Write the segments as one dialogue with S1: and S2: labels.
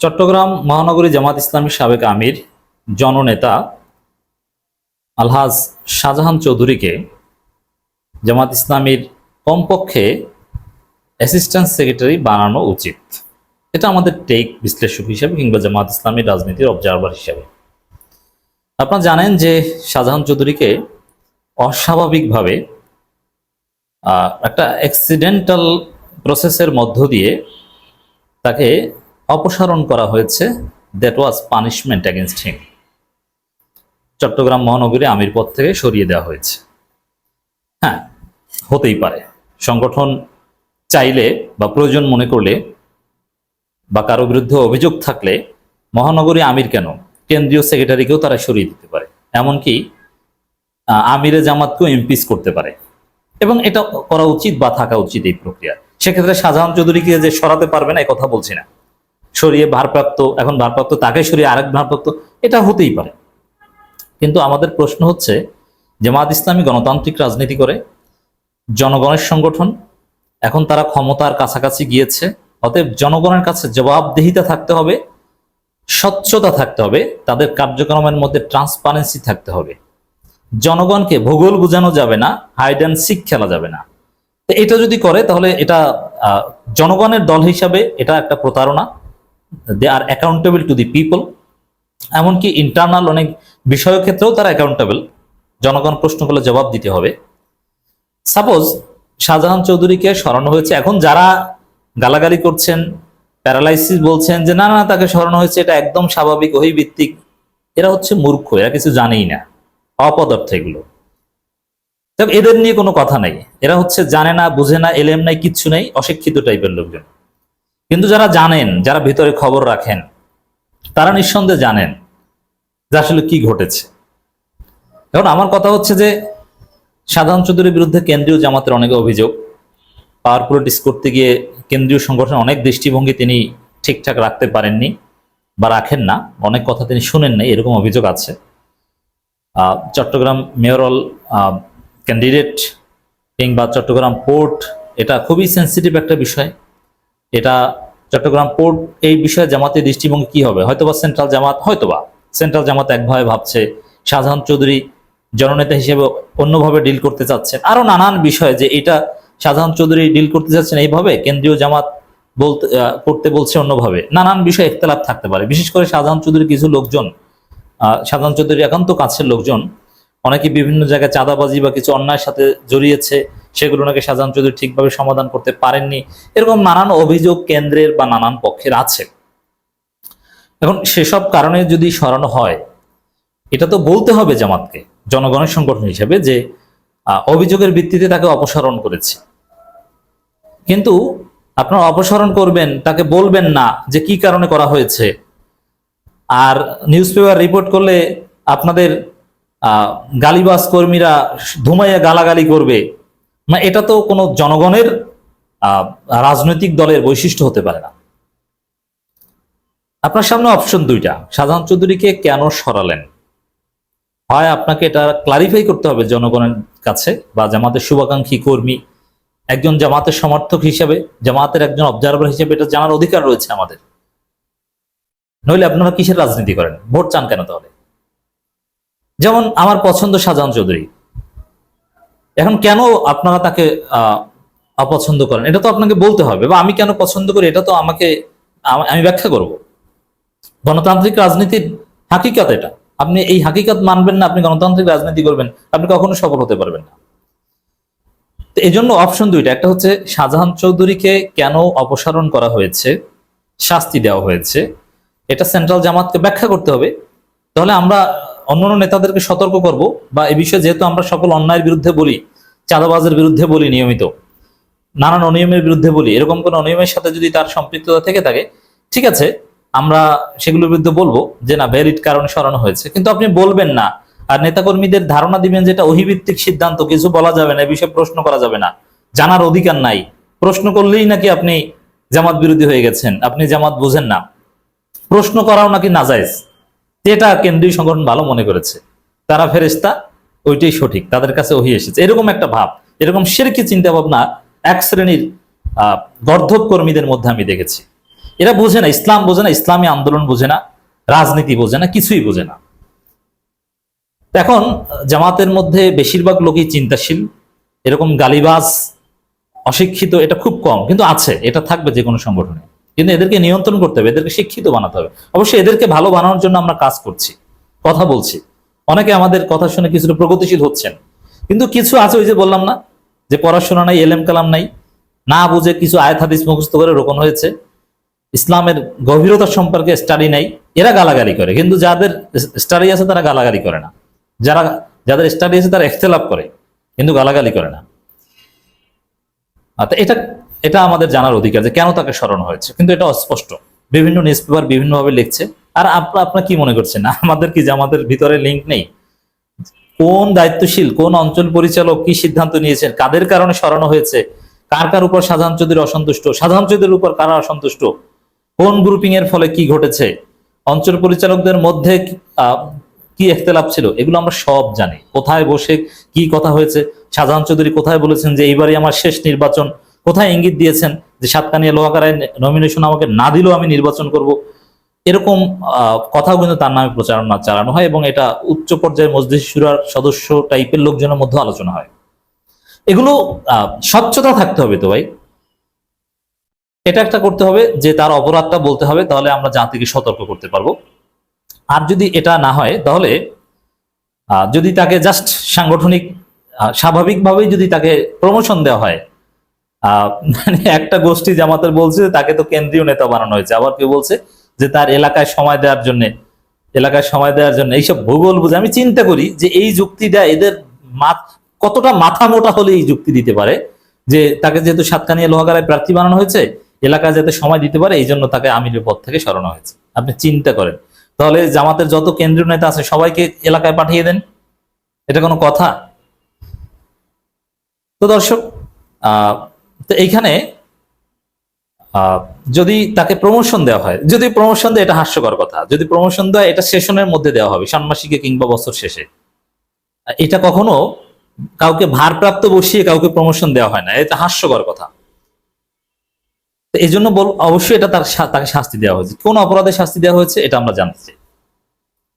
S1: চট্টগ্রাম মহানগরী জামাত ইসলামী সাবেক আমির, জননেতা আলহাজ শাহজাহান চৌধুরীকে জামাত ইসলামীর কমপক্ষে অ্যাসিস্ট্যান্ট সেক্রেটারি বানানো উচিত। এটা আমাদের টেক বিশ্লেষক হিসেবে কিংবা জামাত ইসলামীর রাজনীতির অবজারভার হিসেবে। আপনারা জানেন যে শাহজাহান চৌধুরীকে অস্বাভাবিকভাবে একটা অ্যাক্সিডেন্টাল প্রসেসের মধ্য দিয়ে তাকে অপসারণ করা হয়েছে। That was punishment against him Chattogram মহানগরী আমির পদ থেকে সরিয়ে দেওয়া হয়েছে। হ্যাঁ হতেই পারে। সংগঠন চাইলে বা প্রয়োজন মনে করলে বা কারও বিরুদ্ধে অভিযোগ থাকলে মহানগরী আমির কেন? কেন্দ্রীয় সেক্রেটারিকেও তারা সরিয়ে দিতে পারে। এমনকি আমিরে জামাতকেও ইমপিস করতে পারে। এবং এটা করা উচিত বা থাকা উচিত এই প্রক্রিয়া। সেক্ষেত্রে শাহজাহান চৌধুরীকে যে সরাতে পারবে না এই কথা বলছি না। সরিয়ে ভারপ্রাপ্ত, এখন ভারপ্রাপ্ত, তাকে সরিয়ে আরেক ভারপ্রাপ্ত, এটা হতেই পারে। কিন্তু আমাদের প্রশ্ন হচ্ছে, জামাত ইসলামী গণতান্ত্রিক রাজনীতি করে, জনগণের সংগঠন, এখন তারা ক্ষমতার কাছাকাছি গিয়েছে, অতএব জনগণের কাছে জবাবদিহিতা থাকতে হবে, স্বচ্ছতা থাকতে হবে, তাদের কার্যক্রমের মধ্যে ট্রান্সপারেন্সি থাকতে হবে। জনগণকে ভূগোল বোঝানো যাবে না হাইড অ্যান্ড সিক খেলা যাবে না। তো এটা যদি করে, তাহলে এটা জনগণের দল হিসাবে এটা একটা প্রতারণা। They are accountable to the people এমনকি ইন্টারনাল অনেক বিষয়ের ক্ষেত্রেও তারা অ্যাকাউন্টেবল জনগণ প্রশ্ন করলে জবাব দিতে হবে। সাপোজ শাহজাহান চৌধুরীকে সরানো হয়েছে। এখন যারা গালাগালি করছেন প্যারালাইসিস বলছেন যে, না না তাকে সরানো হয়েছে, এটা একদম স্বাভাবিক ওই ভিত্তিক এরা হচ্ছে মূর্খ, এরা কিছু জানেই না, অপদার্থ এগুলো। এদের নিয়ে কোনো কথা নেই। এরা হচ্ছে জানে না, বুঝে না, এলেম নাই, কিচ্ছু নেই, অশিক্ষিত টাইপের লোকজন। কিন্তু যারা জানেন, যারা ভিতরে খবর রাখেন, তারা নিঃসন্দেহে জানেন যে আসলে কি ঘটেছে। এখন আমার কথা হচ্ছে যে, সাধারণ চৌধুরীর বিরুদ্ধে কেন্দ্রীয় জামাতের অনেক অভিযোগ পাওয়ার পলিটিক্স করতে গিয়ে কেন্দ্রীয় সংগঠন অনেক দৃষ্টিভঙ্গি তিনি ঠিকঠাক রাখতে পারেননি বা রাখেন না, অনেক কথা তিনি শুনেন নাই, এরকম অভিযোগ আছে। চট্টগ্রাম মেয়রাল ক্যান্ডিডেট কিংবা চট্টগ্রাম পোর্ট এটা খুবই সেন্সিটিভ একটা বিষয়। এটা চট্টগ্রাম পোর্ট এই বিষয়ে জামাতের দৃষ্টিভঙ্গি কি হবে? হয়তোবা সেন্ট্রাল জামাত হয়তোবা সেন্ট্রাল জামাত একভাবে ভাবছে শাহজাহান চৌধুরী জননেতা হিসেবে অন্যভাবে ডিল করতে চাচ্ছেন। আরও নানান বিষয় যে এটা শাহজাহান চৌধুরী ডিল করতে চাচ্ছেন এইভাবে কেন্দ্রীয় জামাত বলতে করতে বলছে অন্যভাবে। নানান বিষয়ে ইখতলাফ থাকতে পারে। বিশেষ করে শাহজাহান চৌধুরী কিছু লোকজন আহ, শাহজাহান চৌধুরী একান্ত কাছের লোকজন অনেকে বিভিন্ন জায়গায় চাঁদাবাজি বা কিছু অন্যায়ের সাথে জড়িয়েছে সেগুলো নাকি শাহজাহান চৌধুরী ঠিকভাবে সমাধান করতে পারেননি। এরকম নানান অভিযোগ কেন্দ্রের বা নানান পক্ষের আছে। এখন সেসব কারণে যদি সরানো হয়, এটা তো বলতে হবে জামাতকে, জনগণের সংগঠন হিসেবে যে অভিযোগের ভিত্তিতে তাকে অপসারণ করেছে। কিন্তু আপনারা অপসারণ করবেন, তাকে বলবেন না যে কি কারণে করা হয়েছে। আর নিউজ পেপার রিপোর্ট করলে আপনাদের গালিবাস কর্মীরা ধুমাইয়া গালাগালি করবে। না, এটা তো কোনো জনগণের রাজনৈতিক দলের বৈশিষ্ট্য হতে পারে না। আপনার সামনে অপশন দুইটা। সাধারণ চৌধুরীকে কেন সরালেন? হয় আপনাকে এটা ক্লারিফাই করতে হবে জনগণের কাছে বা জামাতের শুভাকাঙ্ক্ষী কর্মী, একজন জামাতের সমর্থক হিসেবে, জামাতের একজন অবজারভার হিসেবে এটা জানার অধিকার রয়েছে আমাদের। নইলে আপনারা কিসের রাজনীতি করেন? ভোট চান কেন তাহলে? যেমন আমার পছন্দ শাহজাহান চৌধুরী। এখন কেন আপনারা তাকে অপছন্দ করেন? এটা তো আপনাকে বলতে হবে, বা আমি কেন পছন্দ করি, এটা তো আমাকে আমি ব্যাখ্যা করব। গণতান্ত্রিক রাজনীতির হাকিকত এটা। আপনি এই হাকিকত মানবেন না, আপনি গণতান্ত্রিক রাজনীতি করবেন, আপনি কখনো সফল হতে পারবেন না। তো এই জন্য অপশন দুইটা, একটা হচ্ছে শাহজাহান চৌধুরীকে কেন অপসারণ করা হয়েছে, শাস্তি দেওয়া হয়েছে, এটা সেন্ট্রাল জামাতকে ব্যাখ্যা করতে হবে। তাহলে আমরা অন্যান্য নেতাদেরকে সতর্ক করব, বা এই বিষয়ে যেহেতু আমরা সকল অন্যায়ের বিরুদ্ধে বলি চাঁদাবাজের বিরুদ্ধে বলি নিয়মিত। নানান অনিয়মের বিরুদ্ধে বলি। এরকম কোন অনিয়মের সাথে যদি তার সম্পৃক্ততা থেকে থাকে, ঠিক আছে, আমরা সেগুলোর বিরুদ্ধে বলব যে না ভ্যালিড কারণে সরানো হয়েছে। কিন্তু আপনি বলবেন না। আর নেতাকর্মীদের ধারণা দিবেন যেটা অহিভিত্তিক সিদ্ধান্ত, কিছু বলা যাবে না, এ বিষয়ে প্রশ্ন করা যাবে না। জানার অধিকার নাই। প্রশ্ন করলেই নাকি আপনি জামাত বিরোধী হয়ে গেছেন। আপনি জামাত বুঝেন না। প্রশ্ন করাও নাকি নাজায়েজ। এটা কেন্দ্রীয় সংগঠন ভালো মনে করেছে। তারা ফেরেস্তা ওইটাই সঠিক, তাদের কাছে ওহি এসেছে। এরকম একটা ভাব, এরকম সেরকি চিন্তা ভাবনা এক শ্রেণির আহ গর্ধব কর্মীদের মধ্যে আমি দেখেছি। এরা বোঝে না, ইসলাম বোঝে না, ইসলামী আন্দোলন বোঝে না, রাজনীতি বোঝে না, কিছুই বোঝে না। এখন জামাতের মধ্যে বেশিরভাগ লোকই চিন্তাশীল, এরকম গালিবাজ, অশিক্ষিত, এটা খুব কম, কিন্তু আছে, এটা থাকবে যে কোনো সংগঠনে। কিন্তু এদেরকে নিয়ন্ত্রণ করতে হবে, এদেরকে শিক্ষিত বানাতে হবে। অবশ্যই এদেরকে ভালো বানানোর জন্য আমরা কাজ করছি, কথা বলছি। অনেকে আমাদের কথা শুনে কিছুটা প্রগতিশীল হচ্ছেন। কিন্তু কিছু আছে ওই যে বললাম না, যে পড়াশোনা নাই, এলেম কালাম নাই, না বুঝে কিছু আয়াত হাদিস মুখস্থ করে রোপণ হয়েছে। ইসলামের গভীরতা সম্পর্কে স্টাডি নাই, এরা গালাগালি করে। কিন্তু যাদের স্টাডি আছে তারা গালাগালি করে না। যারা, যাদের স্টাডি আছে তারা এখতেলাপ করে, কিন্তু গালাগালি করে না। এটা এটা আমাদের জানার অধিকার যে কেন তাকে স্মরণ হয়েছে। কিন্তু এটা অস্পষ্ট। বিভিন্ন নিউজ পেপার বিভিন্নভাবে লিখছে। আর আপনার কি মনে করছেন? আমাদের কি যে আমাদের ভিতরে লিঙ্ক নেই? কোন দায়িত্বশীল, কোন অঞ্চল পরিচালক কি সিদ্ধান্ত নিয়েছেন? কাদের কারণে সরানো হয়েছে? কার কার উপর সাধারণ চৌধুরী অসন্তুষ্ট? সাধারণ চৌধুরীর উপর কারা অসন্তুষ্ট? কোন গ্রুপিং এর ফলে কি ঘটেছে? অঞ্চল পরিচালকদের মধ্যে কি একতেলাপ ছিল? এগুলো আমরা সব জানি। কোথায় বসে কি কথা হয়েছে? সাধারণ চৌধুরী কোথায় বলেছেন যে এইবারই আমার শেষ নির্বাচন? কোথায় ইঙ্গিত দিয়েছেন যে সাতকানিয়া লোহাকারায় নমিনেশন আমাকে না দিলেও আমি নির্বাচন করব? এরকম কথাও কিন্তু তার নামে প্রচারণা চালানো হয় এবং এটা উচ্চ পর্যায়ের মজলিস সুরার সদস্য টাইপের লোকজনের মধ্যে আলোচনা হয়। এগুলো স্বচ্ছতা থাকতে হবে তো ভাই। এটা একটা করতে হবে যে তার অপরাধটা বলতে হবে তাহলে আমরা জাতিকে সতর্ক করতে পারব। আর যদি এটা না হয় তাহলে যদি তাকে জাস্ট সাংগঠনিক স্বাভাবিকভাবেই যদি তাকে প্রমোশন দেওয়া হয় আহ, মানে একটা গোষ্ঠী জামাতের বলছে তাকে তো কেন্দ্রীয় নেতা বানানো হয়েছে। আবার কেউ বলছে যে তার এলাকায় সময় দেওয়ার জন্য এলাকায় সময় দেওয়ার জন্য এইসব ভূগোল বুঝে আমি চিন্তা করি যে এই যুক্তিটা এদের কতটা মাথা মোটা হলে এই যুক্তি দিতে পারে? যে তাকে যেহেতু সাতকানিয়া লোহাগারায় প্রার্থী বানানো হয়েছে এলাকায় যাতে সময় দিতে পারে এই জন্য তাকে আমিরের পদ থেকে সরানো হয়েছে। আপনি চিন্তা করেন। তাহলে জামাতের যত কেন্দ্রীয় নেতা আছে সবাইকে এলাকায় পাঠিয়ে দেন? এটা কোনো কথা? তো দর্শক আহ, তো এইখানে যদি তাকে প্রমোশন দেওয়া হয়, যদি প্রমোশন দেয় এটা হাস্যকর কথা, যদি প্রমোশন দেয় এটা সেশনের মধ্যে দেওয়া হবে, ষান্মাসিকে কিংবা বছর শেষে। এটা কখনো কাউকে ভারপ্রাপ্ত বসিয়ে কাউকে প্রমোশন দেওয়া হয় না, এটা হাস্যকর কথা। এই জন্য বল, অবশ্যই এটা তার তাকে শাস্তি দেওয়া হয়েছে। কোন অপরাধে শাস্তি দেওয়া হয়েছে এটা আমরা জানতে চাই।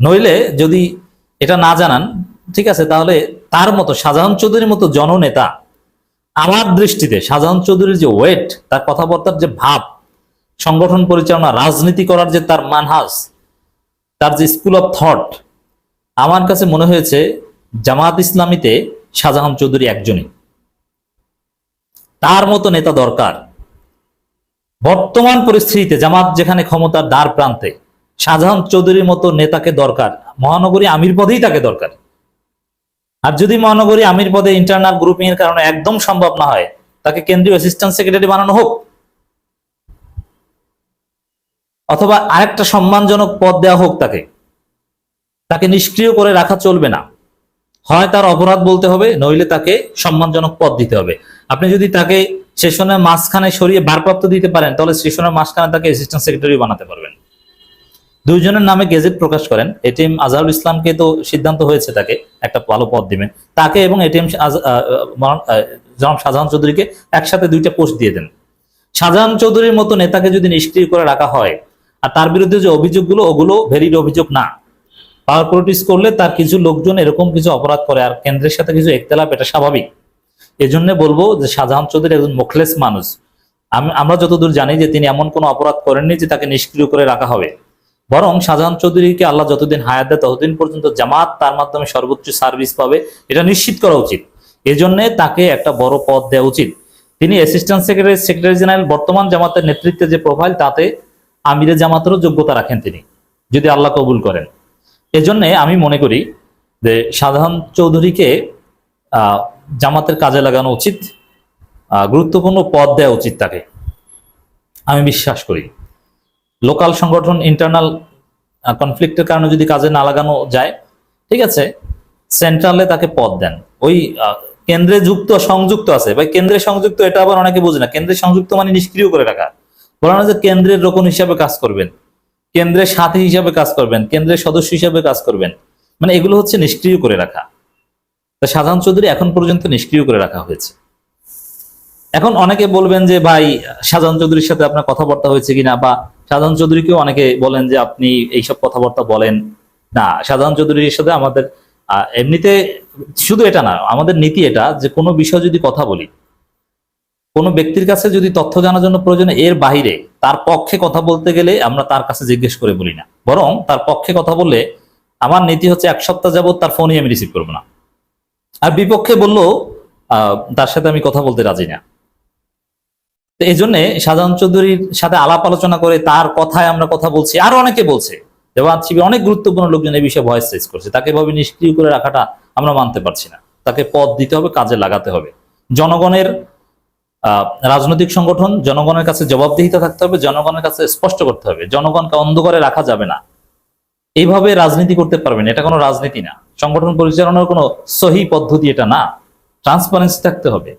S1: নইলে যদি এটা না জানান, ঠিক আছে, তাহলে তার মতো শাহজাহান চৌধুরীর মতো জননেতা আমার দৃষ্টিতে শাহজাহান চৌধুরীর যে ওয়েট তার কথাবার্তার যে ভাব, সংগঠন পরিচালনা, রাজনীতি করার যে তার মানহাস, তার যে স্কুল অফ থট আমার কাছে মনে হয়েছে জামাত ইসলামীতে শাহজাহান চৌধুরী একজনই। তার মতো নেতা দরকার। বর্তমান পরিস্থিতিতে জামাত যেখানে ক্ষমতার দ্বার প্রান্তে, শাহজাহান চৌধুরীর মতো নেতাকে দরকার। মহানগরী আমির পদেই তাকে দরকার। আর যদি মহানগরী আমির পদে ইন্টারনাল গ্রুপিং এর কারণে একদম সম্ভব না হয়, তাকে কেন্দ্রীয় অ্যাসিস্ট্যান্ট সেক্রেটারি বানানো হোক। অথবা আরেকটা সম্মানজনক পদ দেওয়া হোক তাকে। তাকে নিষ্ক্রিয় করে রাখা চলবে না। হয় তার অপরাধ বলতে হবে, নইলে তাকে সম্মানজনক পদ দিতে হবে। আপনি যদি তাকে সেশনের মাঝখানে সরিয়ে ভারপ্রাপ্ত দিতে পারেন, তাহলে সেশনের মাঝখানে তাকে অ্যাসিস্ট্যান্ট সেক্রেটারি বানাতে পারবেন। দুইজনের নামে গেজেট প্রকাশ করেন। এটিএম আজহারুল ইসলামকে তো সিদ্ধান্ত হয়েছে তাকে একটা ভালো পদ দিবেন। তাকে এবং এটিএম জনাব শাহজাহান চৌধুরীকে একসাথে দুইটা পোস্ট দিয়ে দেন। শাহজাহান চৌধুরীর মতো নেতাকে যদি নিষ্ক্রিয় করে রাখা হয়, আর তার বিরুদ্ধে যে অভিযোগগুলো, ওগুলো ভেরিড অভিযোগ না। পাওয়ার পলিটিক্স করলে তার কিছু লোকজন এরকম কিছু অপরাধ করে, আর কেন্দ্রের সাথে কিছু একতলাপ, এটা স্বাভাবিক। এজন্য বলব যে শাহজাহান চৌধুরী একজন মুখলেস মানুষ। আমি আমরা যতদূর জানি যে তিনি এমন কোনো অপরাধ করেননি যে তাকে নিষ্ক্রিয় করে রাখা হবে। বরং শাহজাহান চৌধুরীকে আল্লাহ যতদিন হায়াত দেয় ততদিন পর্যন্ত জামাত তার মাধ্যমে সর্বোচ্চ সার্ভিস পাবে। এটা নিশ্চিত করা উচিত। এজন্য তাকে একটা বড় পদ দেওয়া উচিত। তিনি অ্যাসিস্ট্যান্ট সেক্রেটারি সেক্রেটারি জেনারেল বর্তমান জামাতের নেতৃত্বে যে প্রোফাইল তাতে আমিরে জামাতেরও যোগ্যতা রাখেন তিনি, যদি আল্লাহ কবুল করেন। এজন্য আমি মনে করি যে শাহজাহান চৌধুরীকে জামাতের কাজে লাগানো উচিত। গুরুত্বপূর্ণ পদ দেওয়া উচিত তাকে। আমি বিশ্বাস করি। লোকাল সংগঠন ইন্টারনাল কনফ্লিক্টের কারণে যদি কাজে না লাগানো যায়, ঠিক আছে? সেন্ট্রালে তাকে পদ দেন। ওই কেন্দ্রে যুক্ত, সংযুক্ত আছে। ভাই, কেন্দ্রে সংযুক্ত, এটা আবার অনেকে বোঝে না। কেন্দ্রে সংযুক্ত মানে নিষ্ক্রিয় করে রাখা। বলা যে কেন্দ্রের রোকন হিসাবে কাজ করবেন। কেন্দ্রের সাথী হিসাবে কাজ করবেন। কেন্দ্রের সদস্য হিসাবে কাজ করবেন। মানে এগুলো হচ্ছে নিষ্ক্রিয় করে রাখা। তা সাধারণ চৌধুরী এখন পর্যন্ত নিষ্ক্রিয় করে রাখা হয়েছে। এখন অনেকে বলবেন যে, ভাই শাহজাহান চৌধুরীর সাথে আপনার কথাবার্তা হয়েছে কিনা? বা শাহজাহান চৌধুরীকেও অনেকে বলেন যে, আপনি এইসব কথাবার্তা বলেন। না শাহজাহান চৌধুরীর সাথে আমাদের এমনিতে শুধু এটা না, আমাদের নীতি এটা যে, কোনো বিষয় যদি কথা বলি, কোনো ব্যক্তির কাছে যদি তথ্য জানার জন্য প্রয়োজন, এর বাইরে তার পক্ষে কথা বলতে গেলে আমরা তার কাছে জিজ্ঞেস করে বলি না। বরং তার পক্ষে কথা বললে আমার নীতি হচ্ছে, এক সপ্তাহ যাবত তার ফোনই আমি রিসিভ করব না। আর বিপক্ষে বলল তার সাথে আমি কথা বলতে রাজি না। এই জন্য সাধারণ চৌধুরীর সাথে আলাপ আলোচনা করে তার কথায় আমরা কথা বলছি। আরও অনেকে বলছে, জামাত শিবির অনেক গুরুত্বপূর্ণ লোকজন এই বিষয়ে ভয়েস রেজ করছে। তাকে এভাবে নিষ্ক্রিয় করে রাখাটা আমরা মানতে পারছি না। তাকে পদ দিতে হবে, কাজে লাগাতে হবে। জনগণের রাজনৈতিক সংগঠন জনগণের কাছে জবাবদিহিতা থাকতে হবে, জনগণের কাছে স্পষ্ট করতে হবে। জনগণকে অন্ধকারে রাখা যাবে না। এইভাবে রাজনীতি করতে পারবেন এটা কোনো রাজনীতি না। সংগঠন পরিচালনার কোনো সহি পদ্ধতি এটা না। ট্রান্সপারেন্সি থাকতে হবে।